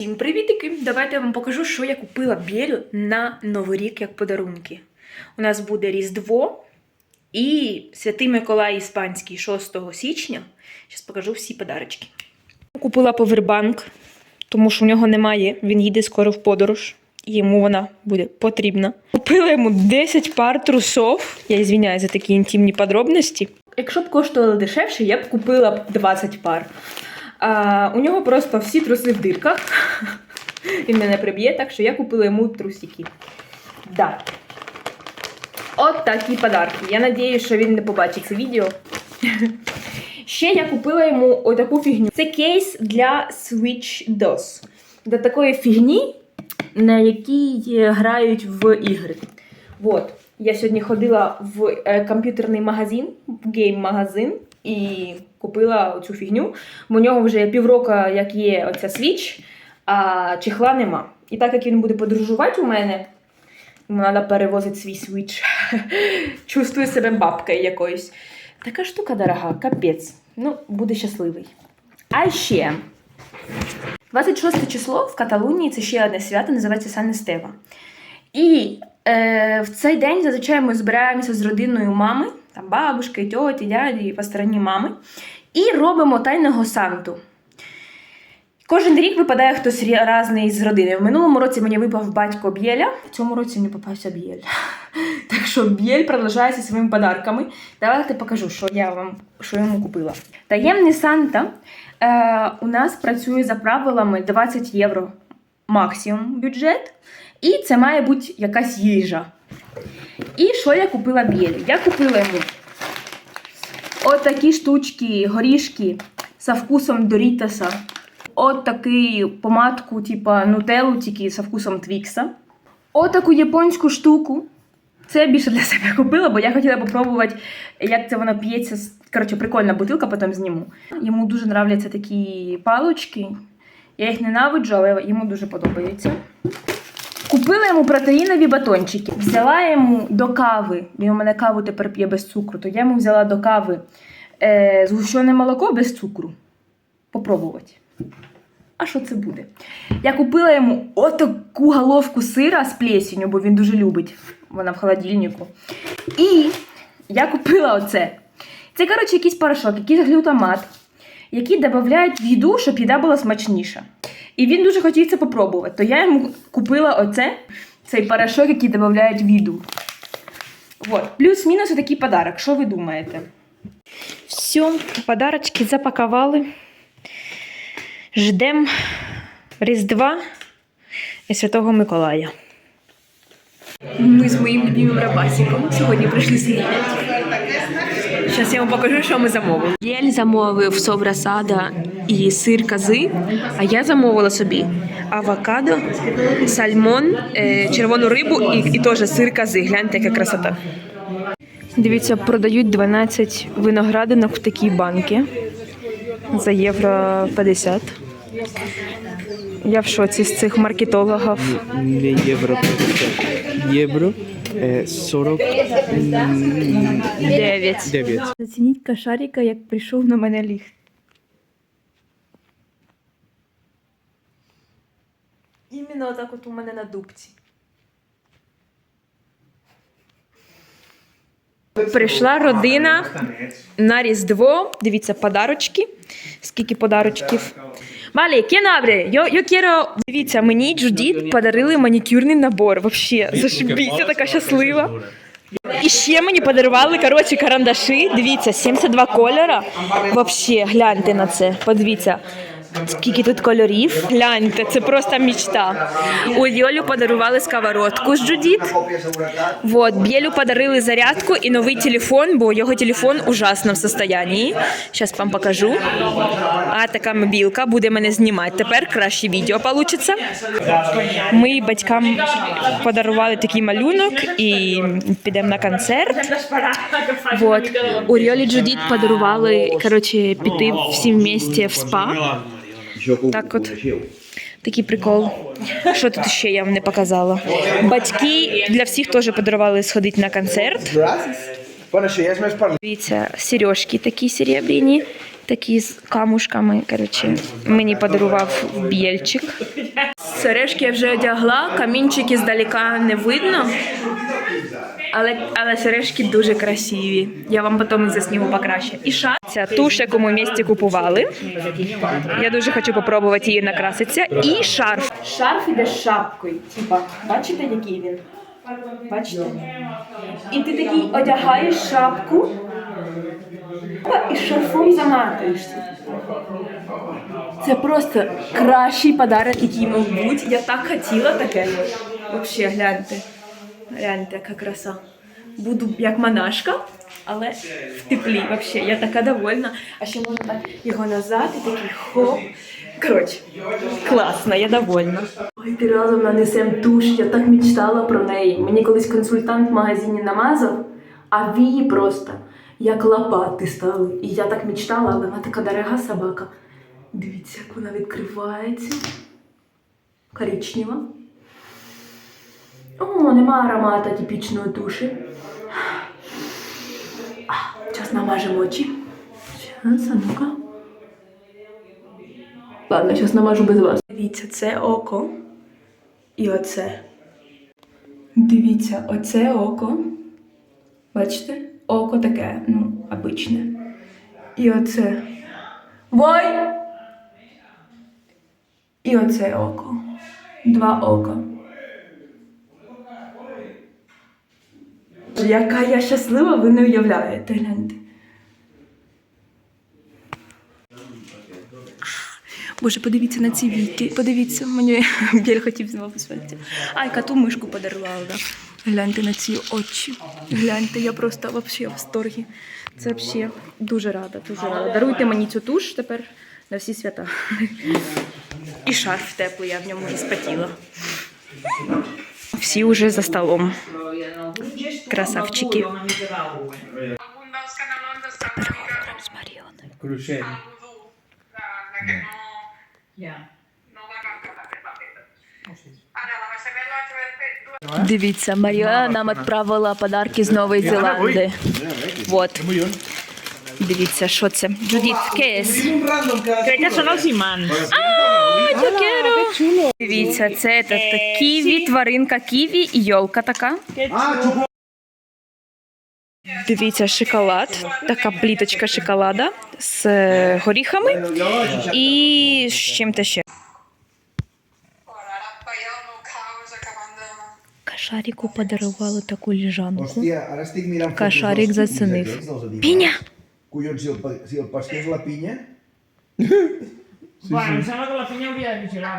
Всім привітики! Давайте я вам покажу, що я купила Белю на Новий рік як подарунки. У нас буде Різдво і Святий Миколай Іспанський 6 січня. Зараз покажу всі подарочки. Купила повербанк, тому що в нього немає, він їде скоро в подорож. і Йому вона буде потрібна. Купила йому 10 пар трусов. Я звиняюсь за такі інтимні подробності. Якщо б коштували дешевше, я б купила б 20 пар. А, у нього просто всі труси в дирках. Він мене приб'є, так що я купила йому трусики. Да. От такі подарки. Я надіюсь, що він не побачить це відео. Ще я купила йому отаку фігню. Це кейс для Switch DOS. Для такої фігні, на якій грають в ігри. Вот. Я сьогодні ходила в е, комп'ютерний магазин, в гейм-магазин, і купила цю фігню. У нього вже півроку, як є оця Switch, а чехла нема. І так як він буде подорожувати у мене, йому треба перевозити свій Switch. Чувствую себе бабкою якоюсь. Така штука дорога, капець. Ну, буде щасливий. А ще 26 число в Каталунії це ще одне свято, називається Сан Естева. І е, в цей день зазвичай ми збираємося з родиною мами, там бабушки, тьоті, дяді, по стороні мами, і робимо тайного санту. Кожен рік випадає хтось різний з родини. В минулому році мені випав батько Бєля, в цьому році мені попався Бєль. Так що Бєль продовжується своїми подарками. Давайте покажу, що я вам що йому купила. Таємний Санта е, у нас працює за правилами 20 євро максимум бюджет. І це має бути якась їжа. І що я купила Бєлі? Я купила йому такі штучки, горішки со вкусом Дорітаса. От таку помадку, типа нутеллу, тільки со вкусом Твікса. От таку японську штуку. Це я більше для себе купила, бо я хотіла попробувати, як це воно п'ється. Коротше, прикольна бутилка, потім зніму. Йому дуже нравляться такі палочки. Я їх ненавиджу, але йому дуже подобаються. Купила йому протеїнові батончики. Взяла йому до кави. Він у мене каву тепер п'є без цукру, то я йому взяла до кави е, згущене молоко без цукру. Попробувати. А що це буде? Я купила йому отаку головку сира з плесенью, бо він дуже любить. Вона в холодильнику. І я купила оце. Це, коротше, якийсь порошок, якийсь глютамат, який додають в їду, щоб їда була смачніша. І він дуже хотів це попробувати. То я йому купила оце, цей порошок, який додають віду. Вот. Плюс-мінус такий подарок. Що ви думаєте? Все, подарочки запакували. Ждемо Різдва і Святого Миколая. Ми з моїм любимим рабасиком сьогодні прийшли снідати. Зараз я вам покажу, що ми замовили. Єль замовив совра сада і сир кази, а я замовила собі авокадо, сальмон, е, червону рибу і, і теж сир кази. Гляньте, яка красота. Дивіться, продають 12 виноградинок в такій банки за євро 50. Я в шоці з цих маркетологів. не євро 50. Євро е, 49. 9. Зацініть кашаріка, як прийшов на мене ліг. Іменно отак от у мене на дубці. Прийшла родина на Різдво. Дивіться, подарочки. Скільки подарочків. Малі, кінабрі, я, я quiero... Дивіться, мені Джудіт подарили манікюрний набор. Вообще, зашибісь, я така щаслива. І ще мені подарували коротше карандаші. Дивіться, 72 кольора. Вообще, гляньте на це. Подивіться. Скільки тут кольорів? Гляньте, це просто мечта. У Йолю подарували сковородку з Джудіт. Вот, Бєлю подарили зарядку і новий телефон, бо його телефон в состоянні. Зараз вам покажу. А така мобілка буде мене знімати. Тепер краще відео вийде. Ми батькам подарували такий малюнок і підемо на концерт. Вот. У Ріолі Джудіт подарували коротше, піти всі вместе в спа. Так от. Такий прикол. Що тут ще я вам не показала? Батьки для всіх теж подарували сходити на концерт. Дивіться, сережки такі серебряні, Такі з камушками, коротше, мені подарував бєльчик. Сережки я вже одягла, камінчики здалека не видно. Але, але сережки дуже красиві. Я вам потім їх засніму покраще. І шар. Ця туш, яку ми в місті купували. Я дуже хочу попробувати її накраситися. І шарф. Шарф іде з шапкою. Типа, бачите, який він? Бачите? І ти такий одягаєш шапку і шарфом заматуєшся. Це просто кращий подарок, який мав бути. Я так хотіла таке. Взагалі, гляньте. Гляньте, яка краса. Буду як монашка, але в теплі. Взагалі, я така довольна. А ще можна так його назад і такий хоп. Коротше, класно, я довольна. Ой, ти разом нанесем туш, я так мечтала про неї. Мені колись консультант в магазині намазав, а вії просто як лопати стали. І я так мечтала, але вона така дорога собака. Дивіться, як вона відкривається. Коричнева. О, нема аромата типічної душі. Зараз намажемо очі. Зараз, а ну-ка. Ладно, зараз намажу без вас. Дивіться, це око. І оце. Дивіться, оце око. Бачите? Око таке, ну, обичне. І оце. Вой! І оце око. Два ока. Яка я щаслива, ви не уявляєте, гляньте. Боже, подивіться на ці віки. Подивіться, мені біль хотів знову посвятити. А, й коту мишку подарувала. Да. Гляньте на ці очі. Гляньте, я просто вообще в восторгі. Це взагалі дуже рада, дуже рада. Даруйте мені цю туш тепер на всі свята. І шарф теплий, я в ньому вже спотіла. Всі вже за столом. Красавчики. Переговоримо з Маріоною. Крушені. Дивіться, Маріона нам відправила подарки з Нової Зеландії. Вот. Дивіться, що це. Джудіт, кейс. Que son los. Дивіться, це та- та ківі, тваринка ківі і йолка така. Дивіться, шоколад, така пліточка шоколада з е, горіхами і з чим-то ще. Кашаріку подарували таку ліжанку. Dels зацінив. Піня! Collons, si el, pa- si el pesqués la pinya, Bueno, em sembla que la penya hauria de vigilar,